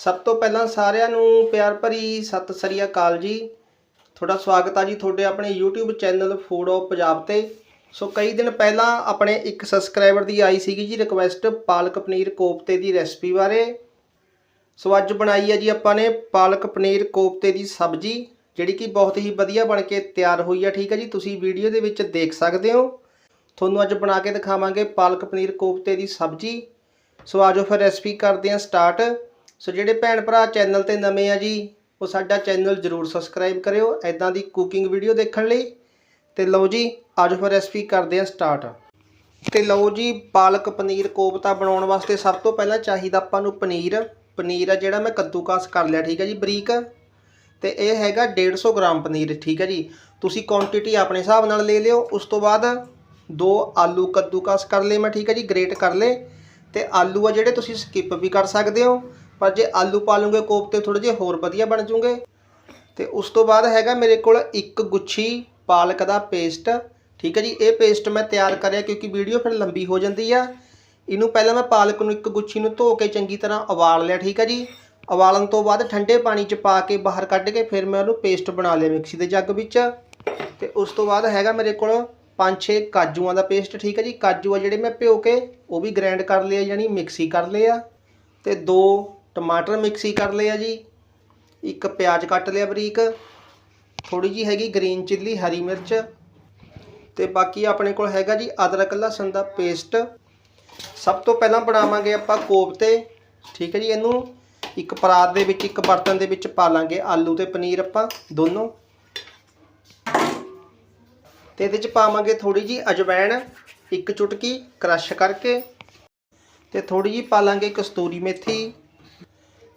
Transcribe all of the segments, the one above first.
ਸਭ ਤੋਂ ਪਹਿਲਾਂ ਸਾਰਿਆਂ ਨੂੰ ਪਿਆਰ ਭਰੀ ਸਤਿ ਸ੍ਰੀ ਅਕਾਲ ਜੀ। ਤੁਹਾਡਾ ਸਵਾਗਤ ਆ ਜੀ ਤੁਹਾਡੇ ਆਪਣੇ YouTube channel food of Punjab ਤੇ। ਸੋ ਕਈ ਦਿਨ ਪਹਿਲਾਂ ਆਪਣੇ ਇੱਕ ਸਬਸਕ੍ਰਾਈਬਰ ਦੀ ਆਈ ਸੀਗੀ ਜੀ ਰਿਕੁਐਸਟ ਪਾਲਕ ਪਨੀਰ ਕੋਫਤੇ ਦੀ ਰੈਸਪੀ ਬਾਰੇ। ਸੋ ਅੱਜ ਬਣਾਈ ਹੈ ਜੀ ਆਪਾਂ ਨੇ ਪਾਲਕ ਪਨੀਰ ਕੋਫਤੇ ਦੀ ਸਬਜ਼ੀ, ਜਿਹੜੀ ਕਿ ਬਹੁਤ ਹੀ ਵਧੀਆ ਬਣ ਕੇ ਤਿਆਰ ਹੋਈ ਹੈ ਠੀਕ ਹੈ ਜੀ? ਤੁਸੀਂ ਵੀਡੀਓ ਦੇ ਵਿੱਚ ਦੇਖ ਸਕਦੇ ਹੋ। ਤੁਹਾਨੂੰ ਅੱਜ ਬਣਾ ਕੇ ਦਿਖਾਵਾਂਗੇ ਪਾਲਕ ਪਨੀਰ ਕੋਫਤੇ ਦੀ ਸਬਜ਼ੀ। ਸੋ ਆਜੋ ਫਿਰ ਰੈਸਪੀ ਕਰਦੇ ਹਾਂ ਸਟਾਰਟ ਸੋ ਜਿਹੜੇ ਭੈਣ ਭਰਾ ਚੈਨਲ ਤੇ ਨਵੇਂ ਆ ਜੀ, ਉਹ ਸਾਡਾ ਚੈਨਲ ਜਰੂਰ ਸਬਸਕ੍ਰਾਈਬ ਕਰਿਓ ਐਦਾਂ ਦੀ ਕੁਕਿੰਗ ਵੀਡੀਓ ਦੇਖਣ ਲਈ। ਤੇ ਲਓ ਜੀ, ਅੱਜ ਫਿਰ ਰੈਸਪੀ ਕਰਦੇ ਹਾਂ ਸਟਾਰਟ ਤੇ ਲਓ ਜੀ, ਪਾਲਕ ਪਨੀਰ ਕੋਫਤਾ ਬਣਾਉਣ ਵਾਸਤੇ ਸਭ ਤੋਂ ਪਹਿਲਾਂ ਚਾਹੀਦਾ ਆਪਾਂ ਨੂੰ ਪਨੀਰ। ਪਨੀਰ ਆ ਜਿਹੜਾ ਮੈਂ ਕੱਦੂਕਾਸ ਕਰ ਲਿਆ, ਠੀਕ ਹੈ ਜੀ, ਬਰੀਕ। ਤੇ ਇਹ ਹੈਗਾ 150 ਗ੍ਰਾਮ ਪਨੀਰ, ਠੀਕ ਹੈ ਜੀ। ਤੁਸੀਂ ਕੁਆਂਟੀਟੀ ਆਪਣੇ ਹਿਸਾਬ ਨਾਲ ਲੈ ਲਿਓ, ਉਸ ਤੋਂ ਬਾਅਦ ਦੋ ਆਲੂ ਕੱਦੂਕਾਸ ਕਰ ਲਏ ਮੈਂ, ਠੀਕ ਹੈ ਜੀ ਗ੍ਰੇਟ ਕਰ ਲਏ। ਤੇ ਆਲੂ ਆ ਜਿਹੜੇ ਤੁਸੀਂ ਸਕਿਪ ਵੀ ਕਰ ਸਕਦੇ ਹੋ। ਪਰ ਜੇ ਆਲੂ ਪਾ ਲਓਗੇ ਕੋਫਤੇ ਥੋੜੇ ਜਿਹੇ ਹੋਰ ਵਧੀਆ ਬਣ ਜੂਗੇ। ਤੇ ਉਸ ਤੋਂ ਬਾਅਦ ਹੈਗਾ ਮੇਰੇ ਕੋਲ ਇੱਕ ਗੁੱਛੀ ਪਾਲਕ ਦਾ ਪੇਸਟ। ਠੀਕ ਹੈ ਜੀ, ਇਹ ਪੇਸਟ ਮੈਂ ਤਿਆਰ ਕਰਿਆ ਕਿਉਂਕਿ ਵੀਡੀਓ ਫਿਰ ਲੰਬੀ ਹੋ ਜਾਂਦੀ ਆ। ਇਹਨੂੰ ਪਹਿਲਾਂ ਮੈਂ ਪਾਲਕ ਨੂੰ ਇੱਕ ਗੁੱਛੀ ਨੂੰ ਧੋ ਕੇ ਚੰਗੀ ਤਰ੍ਹਾਂ ਉਬਾਲ ਲਿਆ, ਠੀਕ ਹੈ ਜੀ। ਉਬਾਲਣ ਤੋਂ ਬਾਅਦ ਠੰਡੇ ਪਾਣੀ 'ਚ ਪਾ ਕੇ ਬਾਹਰ ਕੱਢ ਕੇ ਫਿਰ ਮੈਂ ਉਹਨੂੰ ਪੇਸਟ ਬਣਾ ਲਿਆ ਮਿਕਸੀ ਦੇ ਜੱਗ ਵਿੱਚ। ਤੇ ਉਸ ਤੋਂ ਬਾਅਦ ਹੈਗਾ ਮੇਰੇ ਕੋਲ 5-6 ਕਾਜੂਆਂ ਦਾ ਪੇਸਟ, ਠੀਕ ਹੈ ਜੀ। ਕਾਜੂ ਆ ਜਿਹੜੇ ਮੈਂ ਭਿਓ ਕੇ ਉਹ ਵੀ ਗ੍ਰਾਈਂਡ ਕਰ ਲਿਆ ਯਾਨੀ ਮਿਕਸੀ ਕਰ ਲਿਆ ਤੇ ਦੋ ਟਮਾਟਰ ਮਿਕਸੀ ਕਰ ਲਿਆ ਜੀ। ਇੱਕ ਪਿਆਜ਼ ਕੱਟ ਲਿਆ ਬਰੀਕ। ਥੋੜੀ ਜੀ ਹੈਗੀ ਗ੍ਰੀਨ ਚਿੱਲੀ, ਹਰੀ ਮਿਰਚ ਤੇ ਬਾਕੀ ਆਪਣੇ ਕੋਲ ਹੈਗਾ ਜੀ ਅਦਰਕ, ਲਸਣ ਦਾ ਪੇਸਟ। ਸਭ ਤੋਂ ਪਹਿਲਾਂ ਬਣਾਵਾਂਗੇ ਆਪਾਂ ਕੋਫਤੇ, ਠੀਕ ਹੈ ਜੀ। ਇਹਨੂੰ ਇੱਕ ਪਰਾਤ ਦੇ ਵਿੱਚ, ਇੱਕ ਬਰਤਨ ਦੇ ਵਿੱਚ ਪਾ ਲਾਂਗੇ। ਆਲੂ ਤੇ ਪਨੀਰ ਆਪਾਂ ਦੋਨੋਂ। ਤੇ ਇਹਦੇ ਚ ਪਾਵਾਂਗੇ ਥੋੜੀ ਜੀ ਅਜਵਾਇਣ ਇੱਕ ਚੁਟਕੀ, ਕ੍ਰਸ਼ ਕਰਕੇ। ਤੇ ਥੋੜੀ ਜੀ ਪਾ ਲਾਂਗੇ ਕਸਤੂਰੀ ਮੇਥੀ।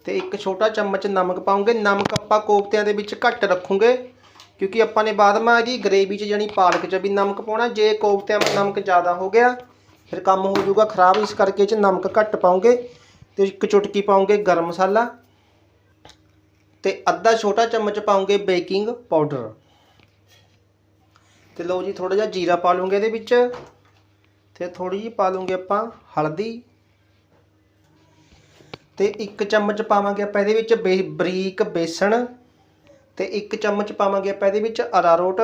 ਤੇ ਇੱਕ ਛੋਟਾ ਚਮਚ ਨਮਕ ਪਾਉਂਗੇ। ਨਮਕ ਆਪਾਂ ਕੋਫਤਿਆਂ ਦੇ ਵਿੱਚ ਘੱਟ ਰੱਖੂਗੇ, ਕਿਉਂਕਿ ਆਪਾਂ ਨੇ ਬਾਅਦ ਮਾ ਜੀ ਗ੍ਰੇਵੀ 'ਚ ਜਾਨੀ ਪਾਲਕ 'ਚ ਵੀ ਨਮਕ ਪਾਉਣਾ। ਜੇ ਕੋਫਤਿਆਂ 'ਚ ਨਮਕ ਜ਼ਿਆਦਾ ਹੋ ਗਿਆ, ਫਿਰ ਕੰਮ ਹੋ ਜਾਊਗਾ ਖਰਾਬ। ਇਸ ਕਰਕੇ 'ਚ ਨਮਕ ਘੱਟ ਪਾਉਂਗੇ ਤੇ ਇੱਕ ਚੁਟਕੀ ਪਾਉਂਗੇ ਗਰਮ ਮਸਾਲਾ ਤੇ ਅੱਧਾ ਛੋਟਾ ਚਮਚ ਪਾਉਂਗੇ ਬੇਕਿੰਗ ਪਾਊਡਰ। ਤੇ ਲਓ ਜੀ ਥੋੜਾ ਜਿਹਾ ਜੀਰਾ ਪਾ ਲਵਾਂਗੇ ਇਹਦੇ ਵਿੱਚ ਤੇ ਥੋੜੀ ਜਿਹੀ ਪਾ ਲਵਾਂਗੇ ਆਪਾਂ ਹਲਦੀ। ਤੇ ਇੱਕ ਚਮਚ ਪਾਵਾਂਗੇ ਆਪਾਂ ਇਹਦੇ ਵਿੱਚ ਬੇ- ਬਰੀਕ ਬੇਸਣ ਤੇ ਇੱਕ ਚਮਚ ਪਾਵਾਂਗੇ ਆਪਾਂ ਇਹਦੇ ਵਿੱਚ ਅਰਾਰੋਟ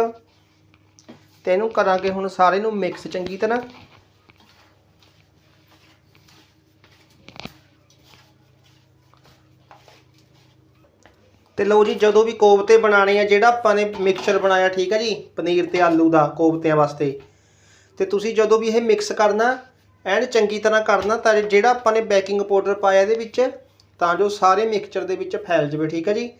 ਤੇ ਇਹਨੂੰ ਕਰਾਂਗੇ ਹੁਣ ਸਾਰੇ ਨੂੰ ਮਿਕਸ ਚੰਗੀ ਤਰ੍ਹਾਂ। ਤੇ ਲਓ ਜੀ, ਜਦੋਂ ਵੀ ਕੋਫਤੇ ਬਣਾਣੇ ਆ, ਜਿਹੜਾ ਆਪਾਂ ਨੇ ਮਿਕਸਚਰ ਬਣਾਇਆ, ਠੀਕ ਹੈ ਜੀ? ਪਨੀਰ ਤੇ ਆਲੂ ਦਾ ਕੋਫਤਿਆਂ ਵਾਸਤੇ। ਤੇ ਤੁਸੀਂ ਜਦੋਂ ਵੀ ਇਹ ਮਿਕਸ ਕਰਨਾ ਐਨ ਚੰਗੀ ਤਰ੍ਹਾਂ ਕਰਨਾ ਤਾਂ ਜਿਹੜਾ ਆਪਾਂ ਨੇ ਬੇਕਿੰਗ ਪਾਊਡਰ ਪਾਇਆ ਇਹਦੇ ਵਿੱਚ, ਤਾਂ ਜੋ ਸਾਰੇ ਮਿਕਸਚਰ ਦੇ ਵਿੱਚ ਫੈਲ ਜਾਵੇ, ਠੀਕ ਹੈ ਜੀ?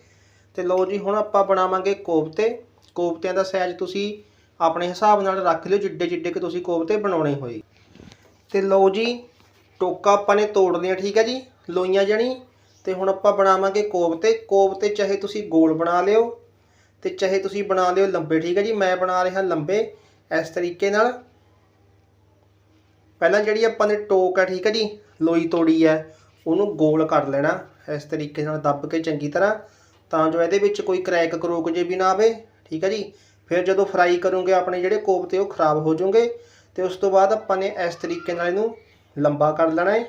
ਤੇ ਲਓ ਜੀ, ਹੁਣ ਆਪਾਂ ਬਣਾਵਾਂਗੇ ਕੋਫਤੇ। ਕੋਫਤਿਆਂ ਦਾ ਸਾਈਜ਼ ਤੁਸੀਂ ਆਪਣੇ ਹਿਸਾਬ ਨਾਲ ਰੱਖ ਲਿਓ, ਜਿੱਡੇ ਜਿੱਡੇ ਕਿ ਤੁਸੀਂ ਕੋਫਤੇ ਬਣਾਉਣੇ ਹੋਏ। ਤੇ ਲਓ ਜੀ, ਟੋਕਾ ਆਪਾਂ ਨੇ ਤੋੜ ਲਿਆ, ਠੀਕ ਹੈ ਜੀ? ਲੋਈਆਂ ਜਣੀ। ਤੇ ਹੁਣ ਆਪਾਂ ਬਣਾਵਾਂਗੇ ਕੋਫਤੇ। ਕੋਫਤੇ ਚਾਹੇ ਤੁਸੀਂ ਗੋਲ ਬਣਾ ਲਿਓ, ਤੇ ਚਾਹੇ ਤੁਸੀਂ ਬਣਾ ਲਿਓ ਲੰਬੇ, ਠੀਕ ਹੈ ਜੀ? ਮੈਂ ਬਣਾ ਰਿਹਾ ਲੰਬੇ ਇਸ ਤਰੀਕੇ ਨਾਲ। ਪਹਿਲਾਂ ਜਿਹੜੀ ਆਪਾਂ ਨੇ ਟੋਕ ਹੈ ਠੀਕ ਹੈ ਜੀ, ਲੋਈ ਤੋੜੀ ਹੈ ਉਹਨੂੰ ਗੋਲ ਕਰ ਲੈਣਾ, ਇਸ ਤਰੀਕੇ ਨਾਲ ਦੱਬ ਕੇ ਚੰਗੀ ਤਰ੍ਹਾਂ, ਤਾਂ ਜੋ ਇਹਦੇ ਵਿੱਚ ਕੋਈ ਕ੍ਰੈਕ ਕਰੋਕ ਜੇ ਵੀ ਨਾ ਆਵੇ, ਠੀਕ ਹੈ ਜੀ। ਫਿਰ ਜਦੋਂ ਫਰਾਈ ਕਰੋਗੇ ਆਪਣੇ ਜਿਹੜੇ ਕੋਫਤੇ, ਉਹ ਖਰਾਬ ਹੋ ਜਾਣਗੇ ਤੇ ਉਸ ਤੋਂ ਬਾਅਦ ਆਪਾਂ ਨੇ ਇਸ ਤਰੀਕੇ ਨਾਲ ਇਹਨੂੰ ਲੰਬਾ ਕਰ ਲੈਣਾ ਹੈ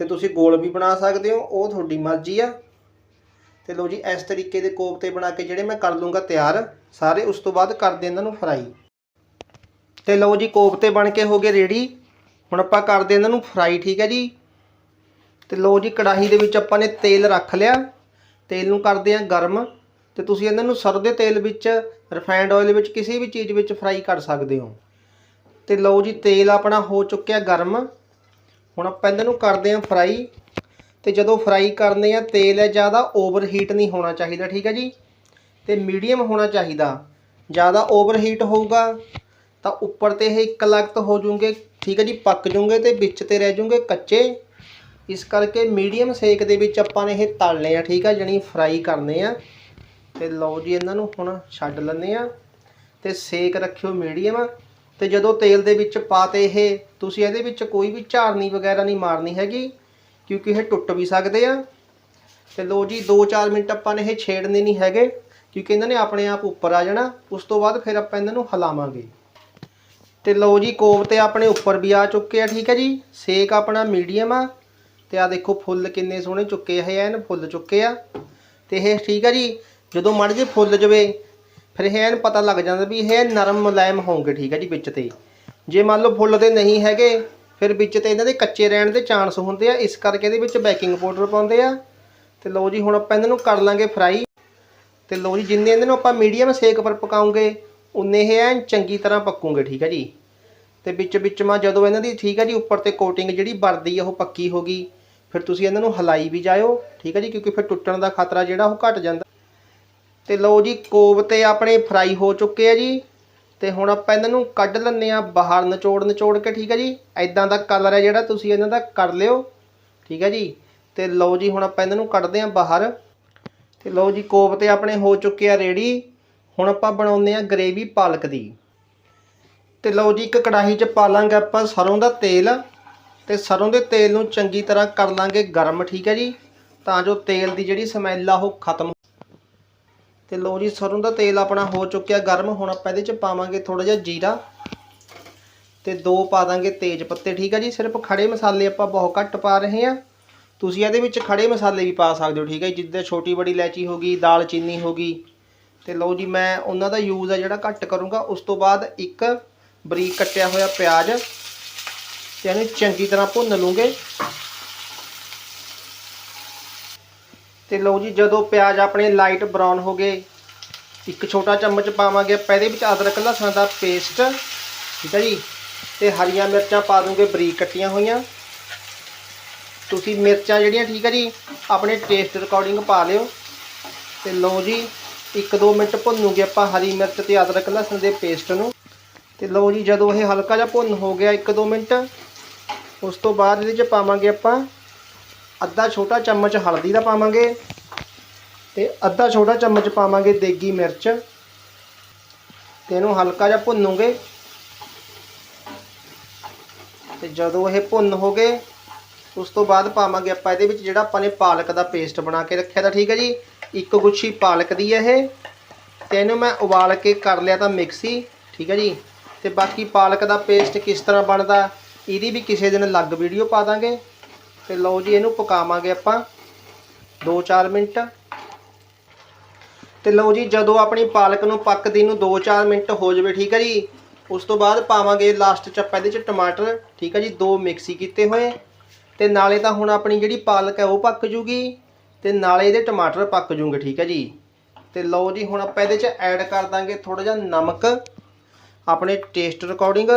ਤੇ ਤੁਸੀਂ ਗੋਲ ਵੀ ਬਣਾ ਸਕਦੇ ਹੋ, ਉਹ ਤੁਹਾਡੀ ਮਰਜ਼ੀ ਆ। ਤੇ ਲਓ ਜੀ, ਇਸ ਤਰੀਕੇ ਦੇ ਕੋਫਤੇ ਬਣਾ ਕੇ ਜਿਹੜੇ ਮੈਂ ਕਰ ਲੂੰਗਾ ਤਿਆਰ, ਸਾਰੇ ਉਸ ਤੋਂ ਬਾਅਦ ਕਰਦੇ ਇਹਨਾਂ ਨੂੰ ਫਰਾਈ। ਤੇ ਲਓ ਜੀ, ਕੋਫਤੇ ਬਣ ਕੇ ਹੋ ਗਏ ਰੈਡੀ। ਹੁਣ ਆਪਾਂ ਕਰਦੇ ਇਹਨਾਂ ਨੂੰ ਫਰਾਈ ਠੀਕ ਹੈ ਜੀ? ਤੇ ਲਓ ਜੀ, ਕੜਾਹੀ ਦੇ ਵਿੱਚ ਆਪਾਂ ਨੇ ਤੇਲ ਰੱਖ ਲਿਆ। ਤੇਲ ਨੂੰ ਕਰਦੇ ਆ ਗਰਮ। ਤੇ ਤੁਸੀਂ ਇਹਨਾਂ ਨੂੰ ਸਰਦੇ ਤੇਲ ਵਿੱਚ ਰਿਫਾਈਨਡ ਆਇਲ ਵਿੱਚ, ਕਿਸੇ ਵੀ ਚੀਜ਼ ਵਿੱਚ ਫਰਾਈ ਕਰ ਸਕਦੇ ਹੋ। ਤੇ ਲਓ ਜੀ, ਤੇਲ ਆਪਣਾ ਹੋ ਚੁੱਕਿਆ ਗਰਮ। ਹੁਣ ਆਪਾਂ ਇਹਨਾਂ ਨੂੰ ਕਰਦੇ ਆ ਫਰਾਈ ਤੇ ਜਦੋਂ ਫਰਾਈ ਕਰਨੇ ਆ, ਤੇਲ ਹੈ ਜ਼ਿਆਦਾ ਓਵਰ ਹੀਟ ਨਹੀਂ ਹੋਣਾ ਚਾਹੀਦਾ, ਠੀਕ ਹੈ ਜੀ? ਤੇ ਮੀਡੀਅਮ ਹੋਣਾ ਚਾਹੀਦਾ। ਜ਼ਿਆਦਾ ਓਵਰ ਹੀਟ ਹੋਊਗਾ, ਤਾਂ ਉੱਪਰ ਤੇ ਇਹ ਇੱਕ ਲਗਤ ਹੋ ਜੂਗੇ। ਠੀਕ ਹੈ ਜੀ, ਪੱਕ ਜੂਗੇ ਤੇ ਵਿੱਚ ਤੇ ਰਹਿ ਜੂਗੇ ਕੱਚੇ। ਇਸ ਕਰਕੇ ਮੀਡੀਅਮ ਸੇਕ ਦੇ ਵਿੱਚ ਆਪਾਂ ਨੇ ਇਹ ਤਲਨੇ ਆ, ਠੀਕ ਆ, ਜਣੀ ਫਰਾਈ ਕਰਨੇ ਆ। ਤੇ ਲਓ ਜੀ ਇਹਨਾਂ ਨੂੰ ਹੁਣ ਛੱਡ ਲੈਂਦੇ ਆ। ਤੇ ਸੇਕ ਰੱਖਿਓ ਮੀਡੀਅਮ ਤੇ ਜਦੋਂ ਤੇਲ ਦੇ ਵਿੱਚ ਪਾਤੇ ਇਹ, ਤੁਸੀਂ ਇਹਦੇ ਵਿੱਚ ਕੋਈ ਵੀ ਝਾਰਨੀ ਵਗੈਰਾ ਨਹੀਂ ਮਾਰਨੀ ਹੈਗੀ, ਕਿਉਂਕਿ ਇਹ ਟੁੱਟ ਵੀ ਸਕਦੇ ਆ। ਤੇ ਲਓ ਜੀ 2-4 ਮਿੰਟ ਆਪਾਂ ਨੇ ਇਹ ਛੇੜਨੇ ਨਹੀਂ ਹੈਗੇ, ਕਿਉਂਕਿ ਇਹਨਾਂ ਨੇ ਆਪਣੇ ਆਪ ਉੱਪਰ ਆ ਜਾਣਾ, ਉਸ ਤੋਂ ਬਾਅਦ ਫਿਰ ਆਪਾਂ ਇਹਨਾਂ ਨੂੰ ਹਿਲਾਵਾਂਗੇ। ਤੇ ਲਓ ਜੀ ਕੋਫਤੇ ਆਪਣੇ ਉੱਪਰ ਵੀ ਆ ਚੁੱਕੇ ਆ, ਠੀਕ ਹੈ ਜੀ। ਸੇਕ ਆਪਣਾ ਮੀਡੀਅਮ ਆ। ਤੇ ਆ ਦੇਖੋ, ਫੁੱਲ ਕਿੰਨੇ ਸੋਹਣੇ ਚੁੱਕੇ ਆ, ਇਹ ਐਨ ਫੁੱਲ ਚੁੱਕੇ ਆ। ਤੇ ਇਹ ਠੀਕ ਆ ਜੀ, ਜਦੋਂ ਮੜ ਜੇ ਫੁੱਲ ਜਵੇ, ਫਿਰ ਇਹ ਐਨ ਪਤਾ ਲੱਗ ਜਾਂਦਾ ਵੀ ਇਹ ਨਰਮ ਮੁਲਾਇਮ ਹੋਣਗੇ, ਠੀਕ ਆ ਜੀ, ਵਿੱਚ ਤੇ। ਜੇ ਮੰਨ ਲਓ ਫੁੱਲ ਦੇ ਨਹੀਂ ਹੈਗੇ, ਫਿਰ ਵਿੱਚ ਤੇ ਇਹਨਾਂ ਦੇ ਕੱਚੇ ਰਹਿਣ ਦੇ ਚਾਂਸ ਹੁੰਦੇ ਆ, ਇਸ ਕਰਕੇ ਇਹਦੇ ਵਿੱਚ ਬੇਕਿੰਗ ਪਾਊਡਰ ਪਾਉਂਦੇ ਆ। ਤੇ ਲਓ ਜੀ, ਹੁਣ ਆਪਾਂ ਇਹਨਾਂ ਨੂੰ ਕਰ ਲਾਂਗੇ ਫਰਾਈ। ਤੇ ਲਓ ਜੀ, ਜਿੰਨੇ ਇਹਨਾਂ ਨੂੰ ਆਪਾਂ ਮੀਡੀਅਮ ਸੇਕ ਪਰ ਪਕਾਉਂਗੇ ਉਨੇ ਇਹ ਐਨ ਚੰਗੀ ਤਰ੍ਹਾਂ ਪੱਕੂਗੇ, ਠੀਕ ਹੈ ਜੀ। ਤੇ ਵਿੱਚ ਵਿੱਚ ਮਾ ਜਦੋਂ ਇਹਨਾਂ ਦੀ, ਠੀਕ ਹੈ ਜੀ, ਉੱਪਰ ਤੇ ਕੋਟਿੰਗ ਜਿਹੜੀ ਵਰਦੀ ਆ, ਉਹ ਪੱਕੀ ਹੋ ਗਈ। ਫਿਰ ਤੁਸੀਂ ਇਹਨਾਂ ਨੂੰ ਹਲਾਈ ਵੀ ਜਾਇਓ, ਠੀਕ ਹੈ ਜੀ, ਕਿਉਂਕਿ ਫਿਰ ਟੁੱਟਣ ਦਾ ਖਤਰਾ ਜਿਹੜਾ, ਉਹ ਘਟ ਜਾਂਦਾ। ਤੇ ਲਓ ਜੀ ਕੋਬ ਤੇ ਆਪਣੇ ਫਰਾਈ ਹੋ ਚੁੱਕੇ ਆ ਜੀ। ਤੇ ਹੁਣ ਆਪਾਂ ਇਹਨਾਂ ਨੂੰ ਕੱਢ ਲੈਂਦੇ ਆ ਬਾਹਰ, ਨਿਚੋੜ ਨਿਚੋੜ ਕੇ, ਠੀਕ ਹੈ ਜੀ। ਐਦਾਂ ਦਾ ਕਲਰ ਹੈ ਜਿਹੜਾ, ਤੁਸੀਂ ਇਹਨਾਂ ਦਾ ਕਰ ਲਿਓ, ਠੀਕ ਹੈ ਜੀ। ਤੇ ਲਓ ਜੀ, ਹੁਣ ਆਪਾਂ ਇਹਨਾਂ ਨੂੰ ਕੱਢਦੇ ਆ ਬਾਹਰ। ਤੇ ਲਓ ਜੀ ਕੋਬ ਤੇ ਆਪਣੇ ਹੋ ਚੁੱਕੇ ਆ ਰੈਡੀ ਹੁਣ ਆਪਾਂ ਬਣਾਉਂਦੇ ਆ ਗ੍ਰੇਵੀ ਪਾਲਕ ਦੀ। ਤੇ ਲਓ ਜੀ ਇੱਕ ਕੜਾਹੀ 'ਚ ਪਾ ਲਾਂਗੇ ਆਪਾਂ ਸਰੋਂ ਦਾ ਤੇਲ। ਤੇ ਸਰੋਂ ਦੇ ਤੇਲ ਨੂੰ ਚੰਗੀ ਤਰ੍ਹਾਂ ਕਰ ਲਾਂਗੇ ਗਰਮ ਠੀਕ ਹੈ ਜੀ? ਤਾਂ ਜੋ ਤੇਲ ਦੀ ਜਿਹੜੀ ਸਮੈਲ ਆ ਉਹ ਖਤਮ ਤੇ ਲਓ ਜੀ ਸਰੋਂ ਦਾ ਤੇਲ ਆਪਣਾ ਹੋ ਚੁੱਕਿਆ ਗਰਮ। ਹੁਣ ਆਪਾਂ ਇਹਦੇ 'ਚ ਪਾਵਾਂਗੇ ਥੋੜਾ ਜਿਹਾ ਜੀਰਾ। ਤੇ ਦੋ ਪਾ ਦਾਂਗੇ ਤੇਜ ਪੱਤੇ ਠੀਕ ਹੈ ਜੀ? ਸਿਰਫ ਖੜੇ ਮਸਾਲੇ ਆਪਾਂ ਬਹੁਤ ਘੱਟ ਪਾ ਰਹੇ ਹਾਂ। ਤੁਸੀਂ ਇਹਦੇ ਵਿੱਚ ਖੜੇ ਮਸਾਲੇ ਵੀ ਪਾ ਸਕਦੇ ਹੋ ਠੀਕ ਹੈ ਜੀ, ਜਿੱਦਾਂ ਛੋਟੀ ਬੜੀ ਇਲਾਇਚੀ ਹੋ ਗਈ ਦਾਲ ਚੀਨੀ ਹੋ ਗਈ। ਤੇ ਲਓ ਜੀ, ਮੈਂ ਉਹਨਾਂ ਦਾ ਯੂਜ਼ ਆ ਜਿਹੜਾ ਘੱਟ ਕਰੂੰਗਾ, ਉਸ ਤੋਂ ਬਾਅਦ ਇੱਕ ਬਰੀਕ ਕੱਟਿਆ ਹੋਇਆ ਪਿਆਜ਼, ਤੇ ਇਹਨੂੰ ਚੰਗੀ ਤਰ੍ਹਾਂ ਭੁੰਨ ਲੂੰਗੇ। ਤੇ ਲਓ ਜੀ, ਜਦੋਂ ਪਿਆਜ਼ ਆਪਣੇ ਲਾਈਟ ਬਰਾਊਨ ਹੋ ਗਏ, ਇੱਕ ਛੋਟਾ ਚਮਚ ਪਾਵਾਂਗੇ ਆਪਾਂ, ਇਹਦੇ ਵਿੱਚ ਅਦਰਕ, ਲਸਣ ਦਾ ਪੇਸਟ ਠੀਕ ਹੈ ਜੀ? ਤੇ ਹਰੀਆਂ ਮਿਰਚਾਂ ਪਾ ਦੂੰਗੇ, ਬਰੀਕ ਕੱਟੀਆਂ ਹੋਈਆਂ। ਤੁਸੀਂ ਮਿਰਚਾਂ ਜਿਹੜੀਆਂ, ਠੀਕ ਹੈ ਜੀ, ਆਪਣੇ ਟੇਸਟ ਅਕੋਰਡਿੰਗ ਪਾ ਲਿਓ। ਤੇ ਲਓ ਜੀ 1-2 ਮਿੰਟ ਭੁੰਨੂਗੇ ਆਪਾਂ ਹਰੀ ਮਿਰਚ ਤੇ ਅਦਰਕ ਲਸਣ ਦੇ ਪੇਸਟ ਨੂੰ। ਤੇ ਲਓ ਜੀ, ਜਦੋਂ ਇਹ ਹਲਕਾ ਜਿਹਾ ਭੁੰਨ ਹੋ ਗਿਆ 1-2 ਮਿੰਟ, ਉਸ ਤੋਂ ਬਾਅਦ ਇਹਦੇ 'ਚ ਪਾਵਾਂਗੇ ਆਪਾਂ ਅੱਧਾ ਛੋਟਾ ਚਮਚ ਹਲਦੀ ਦਾ ਪਾਵਾਂਗੇ ਤੇ ਅੱਧਾ ਛੋਟਾ ਚਮਚ ਪਾਵਾਂਗੇ ਦੇਗੀ ਮਿਰਚ। ਤੇ ਇਹਨੂੰ ਹਲਕਾ ਜਿਹਾ ਭੁੰਨੂਗੇ। ਤੇ ਜਦੋਂ ਇਹ ਭੁੰਨ ਹੋ ਗਏ, ਉਸ ਤੋਂ ਬਾਅਦ ਪਾਵਾਂਗੇ ਆਪਾਂ ਇਹਦੇ ਵਿੱਚ ਜਿਹੜਾ ਆਪਾਂ ਨੇ ਪਾਲਕ ਦਾ ਪੇਸਟ ਬਣਾ ਕੇ ਰੱਖਿਆ ਤਾਂ ਠੀਕ ਹੈ ਜੀ। ਇੱਕ ਗੁੱਛੀ ਪਾਲਕ ਦੀ ਹੈ ਇਹ, ਤੇ ਇਹਨੂੰ ਮੈਂ ਉਬਾਲ ਕੇ ਕਰ ਲਿਆ ਤਾਂ ਮਿਕਸੀ, ਠੀਕ ਹੈ ਜੀ। ਤੇ ਬਾਕੀ ਪਾਲਕ ਦਾ ਪੇਸਟ ਕਿਸ ਤਰ੍ਹਾਂ ਬਣਦਾ, ਇਹਦੀ ਵੀ ਕਿਸੇ ਦਿਨ ਅਲੱਗ ਵੀਡੀਓ ਪਾ ਦਾਂਗੇ। ਤੇ ਲਓ ਜੀ, ਇਹਨੂੰ ਪਕਾਵਾਂਗੇ ਆਪਾਂ 2-4 ਮਿੰਟ। ਤੇ ਲਓ ਜੀ, ਜਦੋਂ ਆਪਣੀ ਪਾਲਕ ਨੂੰ ਪੱਕਦੀ ਨੂੰ 2-4 ਮਿੰਟ ਹੋ ਜਾਵੇ, ਠੀਕ ਹੈ ਜੀ, ਉਸ ਤੋਂ ਬਾਅਦ ਪਾਵਾਂਗੇ ਲਾਸਟ ਚ ਆਪਾਂ ਇਹਦੇ ਚ ਟਮਾਟਰ, ਠੀਕ ਹੈ ਜੀ, ਦੋ ਮਿਕਸੀ ਕੀਤੇ ਹੋਏ। ਤੇ ਨਾਲੇ ਤਾਂ ਹੁਣ ਆਪਣੀ ਜਿਹੜੀ ਪਾਲਕ ਹੈ ਉਹ ਪੱਕ ਜੂਗੀ। ਤੇ ਨਾਲੇ ਇਹਦੇ ਟਮਾਟਰ ਪੱਕ ਜੂਗੇ, ਠੀਕ ਹੈ ਜੀ। ਤੇ ਲਓ ਜੀ, ਹੁਣ ਆਪਾਂ ਇਹਦੇ ਚ ਐਡ ਕਰ ਦਾਂਗੇ ਥੋੜਾ ਜਿਹਾ ਨਮਕ, ਆਪਣੇ ਟੇਸਟ ਅਕੋਰਡਿੰਗ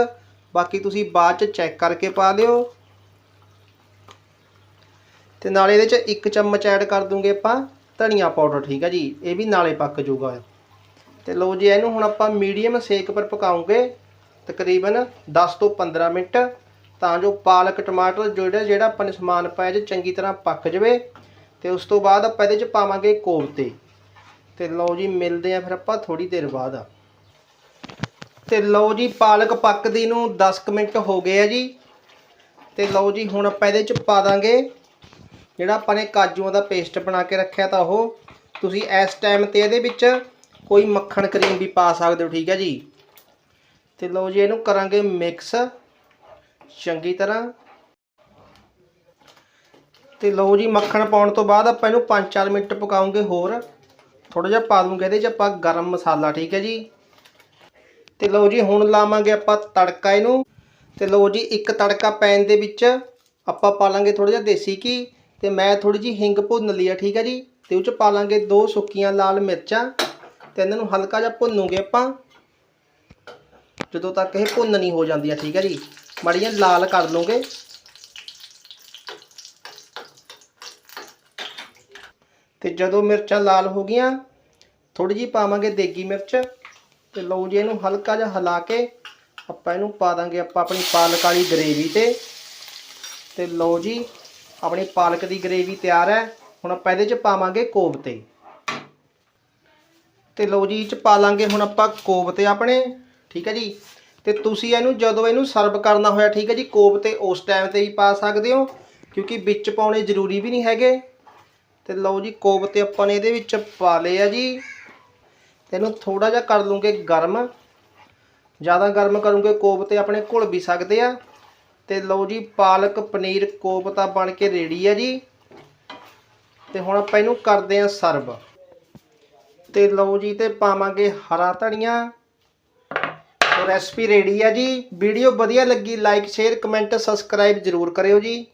ਬਾਕੀ ਤੁਸੀਂ ਬਾਅਦ ਚ ਚੈੱਕ ਕਰਕੇ ਪਾ ਲਿਓ। ਤੇ ਨਾਲੇ ਇਹਦੇ ਚ ਇੱਕ ਚਮਚ ਐਡ ਕਰ ਦੂੰਗੇ ਆਪਾਂ ਧਨੀਆ ਪਾਊਡਰ, ਠੀਕ ਹੈ ਜੀ। ਇਹ ਵੀ ਨਾਲੇ ਪੱਕ ਜੂਗਾ। ਤੇ ਲਓ ਜੀ, ਇਹਨੂੰ ਹੁਣ ਆਪਾਂ ਮੀਡੀਅਮ ਸੇਕ ਪਰ ਪਕਾਉਂਗੇ, ਤਕਰੀਬਨ 10 ਤੋਂ 15 ਮਿੰਟ। ਤਾਂ ਜੋ ਪਾਲਕ ਟਮਾਟਰ ਜਿਹੜਾ ਜਿਹੜਾ ਆਪਾਂ ਨੇ ਸਮਾਨ ਪਾਇਆ ਜੇ ਚੰਗੀ ਤਰ੍ਹਾਂ ਪੱਕ ਜਵੇ। ਤੇ ਉਸ ਤੋਂ ਬਾਅਦ ਆਪਾਂ ਇਹਦੇ ਚ ਪਾਵਾਂਗੇ ਕੋਫਤੇ। ਤੇ ਲਓ ਜੀ, ਮਿਲਦੇ ਆ ਫਿਰ ਆਪਾਂ ਥੋੜੀ ਦੇਰ ਬਾਅਦ। ਤੇ ਲਓ ਜੀ, ਪਾਲਕ ਪੱਕਦੀ ਨੂੰ 10 ਕੁ ਮਿੰਟ ਹੋ ਗਏ ਆ ਜੀ। ਤੇ ਲਓ ਜੀ, ਹੁਣ ਆਪਾਂ ਇਹਦੇ ਚ ਪਾ ਦਾਂਗੇ। ਜਿਹੜਾ ਆਪਾਂ ਨੇ ਕਾਜੂਆਂ ਦਾ ਪੇਸਟ ਬਣਾ ਕੇ ਰੱਖਿਆ ਤਾਂ ਉਹ। ਤੁਸੀਂ ਇਸ ਟਾਈਮ ਤੇ ਇਹਦੇ ਵਿੱਚ ਕੋਈ ਮੱਖਣ ਕਰੀਮ ਵੀ ਪਾ ਸਕਦੇ ਹੋ, ਠੀਕ ਹੈ ਜੀ। ਤੇ ਲਓ ਜੀ, ਇਹਨੂੰ ਕਰਾਂਗੇ ਮਿਕਸ ਚੰਗੀ ਤਰ੍ਹਾਂ। ਤੇ ਲਓ ਜੀ, ਮੱਖਣ ਪਾਉਣ ਤੋਂ ਬਾਅਦ ਆਪਾਂ ਇਹਨੂੰ 5-4 ਮਿੰਟ ਪਕਾਉਂਗੇ ਹੋਰ। ਥੋੜਾ ਜਿਹਾ ਪਾ ਦੂੰਗੇ ਇਹਦੇ 'ਚ ਆਪਾਂ ਗਰਮ ਮਸਾਲਾ, ਠੀਕ ਹੈ ਜੀ? ਤੇ ਲਓ ਜੀ, ਹੁਣ ਲਾਵਾਂਗੇ ਆਪਾਂ ਤੜਕਾ ਇਹਨੂੰ। ਤੇ ਲਓ ਜੀ, ਇੱਕ ਤੜਕਾ ਪੈਨ ਦੇ ਵਿੱਚ ਆਪਾਂ ਪਾ ਲਾਂਗੇ ਥੋੜਾ ਜਿਹਾ ਦੇਸੀ ਘੀ ਤੇ ਮੈਂ ਥੋੜੀ ਜੀ ਹਿੰਗ ਭੁੰਨ ਲਈ ਆ, ਠੀਕ ਹੈ ਜੀ? ਤੇ ਉਹ ਚ ਪਾ ਲਾਂਗੇ ਦੋ ਸੁੱਕੀਆਂ ਲਾਲ ਮਿਰਚਾਂ ਤੇ ਇਹਨਾਂ ਨੂੰ ਹਲਕਾ ਜਿਹਾ ਭੁੰਨੂਗੇ ਆਪਾਂ। ਜਦੋਂ ਤੱਕ ਇਹ ਭੁੰਨ ਨਹੀਂ ਹੋ ਜਾਂਦੀਆਂ ਠੀਕ ਹੈ ਜੀ? ਮੜੀਆਂ ਲਾਲ ਕਰ ਲਓਗੇ। ਤੇ ਜਦੋਂ ਮਿਰਚਾਂ ਲਾਲ ਹੋ ਗਈਆਂ ਥੋੜੀ ਜੀ ਪਾਵਾਂਗੇ ਦੇਗੀ ਮਿਰਚ ਤੇ ਲਓ ਜੀ ਇਹਨੂੰ ਹਲਕਾ ਜਿਹਾ ਹਿਲਾ ਕੇ ਆਪਾਂ ਇਹਨੂੰ ਪਾ ਦਾਂਗੇ, ਆਪਾਂ ਆਪਣੀ ਪਾਲਕ ਵਾਲੀ ਗਰੇਵੀ ਤੇ। ਤੇ ਲਓ ਜੀ, ਆਪਣੀ ਪਾਲਕ ਦੀ ਗਰੇਵੀ ਤਿਆਰ ਹੈ। ਹੁਣ ਆਪਾਂ ਇਹਦੇ ਚ ਪਾਵਾਂਗੇ ਕੋਫਤੇ। ਤੇ ਲਓ ਜੀ, ਇਹ ਚ ਪਾ ਲਾਂਗੇ ਹੁਣ ਆਪਾਂ ਕੋਫਤੇ ਆਪਣੇ, ਠੀਕ ਹੈ ਜੀ? ਤੇ ਤੁਸੀਂ ਇਹਨੂੰ ਜਦੋਂ ਇਹਨੂੰ ਸਰਵ ਕਰਨਾ ਹੋਇਆ, ਠੀਕ ਹੈ ਜੀ, ਕੋਫਤੇ ਉਸ ਟਾਈਮ ਤੇ ਵੀ ਪਾ ਸਕਦੇ ਹੋ, ਕਿਉਂਕਿ ਵਿੱਚ ਪਾਉਣੇ ਜ਼ਰੂਰੀ ਵੀ ਨਹੀਂ ਹੈਗੇ। ਤੇ ਲਓ ਜੀ ਕੋਫਤੇ ਆਪਾਂ ਨੇ ਇਹਦੇ ਵਿੱਚ ਪਾ ਲਏ ਆ ਜੀ। ਤੇ ਇਹਨੂੰ ਥੋੜਾ ਜਿਹਾ ਕਰ ਲੂੰਗੇ ਗਰਮ। ਜ਼ਿਆਦਾ ਗਰਮ ਕਰੂੰਗੇ ਕੋਫਤੇ ਆਪਣੇ ਘੁਲ ਵੀ ਸਕਦੇ ਆ। ਤੇ ਲਓ ਜੀ, ਪਾਲਕ ਪਨੀਰ ਕੋਫਤਾ ਬਣ ਕੇ ਰੈਡੀ ਆ ਜੀ। ਤੇ ਹੁਣ ਆਪਾਂ ਇਹਨੂੰ ਕਰਦੇ ਆਂ ਸਰਵ। ਤੇ ਲਓ ਜੀ, ਤੇ ਪਾਵਾਂਗੇ ਹਰਾ ਧਨੀਆ। ਰੈਸਪੀ ਰੈਡੀ ਆ ਜੀ। ਵੀਡੀਓ ਵਧੀਆ ਲੱਗੀ ਲਾਈਕ ਸ਼ੇਅਰ ਕਮੈਂਟ ਸਬਸਕ੍ਰਾਈਬ ਜਰੂਰ ਕਰਿਓ ਜੀ।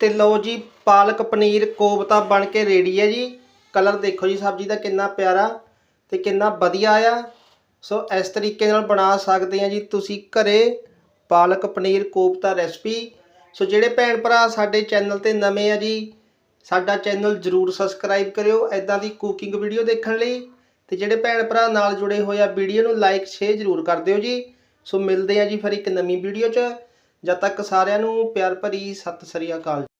ਤੇ ਲਓ ਜੀ, ਪਾਲਕ ਪਨੀਰ ਕੋਫਤਾ ਬਣ ਕੇ ਰੈਡੀ ਹੈ ਜੀ। ਕਲਰ ਦੇਖੋ ਜੀ ਸਬਜ਼ੀ ਦਾ ਕਿੰਨਾ ਪਿਆਰਾ ਤੇ ਕਿੰਨਾ ਵਧੀਆ ਆ। ਸੋ ਇਸ ਤਰੀਕੇ ਨਾਲ ਬਣਾ ਸਕਦੇ ਆ ਜੀ ਤੁਸੀਂ ਘਰੇ ਪਾਲਕ ਪਨੀਰ ਕੋਫਤਾ ਰੈਸਪੀ ਸੋ ਜਿਹੜੇ ਭੈਣ ਭਰਾ ਸਾਡੇ ਚੈਨਲ ਤੇ ਨਵੇਂ ਆ ਜੀ, ਸਾਡਾ ਚੈਨਲ ਜਰੂਰ ਸਬਸਕ੍ਰਾਈਬ ਕਰਿਓ ਐਦਾਂ ਦੀ ਕੁਕਿੰਗ ਵੀਡੀਓ ਦੇਖਣ ਲਈ। ਤੇ ਜਿਹੜੇ ਭੈਣ ਭਰਾ ਨਾਲ ਜੁੜੇ ਹੋਏ ਆ ਵੀਡੀਓ ਨੂੰ ਲਾਈਕ ਸ਼ੇਅਰ ਜਰੂਰ ਕਰ ਦਿਓ ਜੀ। ਸੋ ਮਿਲਦੇ ਆ ਜੀ ਫਿਰ ਇੱਕ ਨਵੀਂ ਵੀਡੀਓ 'ਚ। ਜਦ ਤੱਕ ਸਾਰਿਆਂ ਨੂੰ ਪਿਆਰ ਭਰੀ ਸਤਿ ਸ੍ਰੀ ਅਕਾਲ।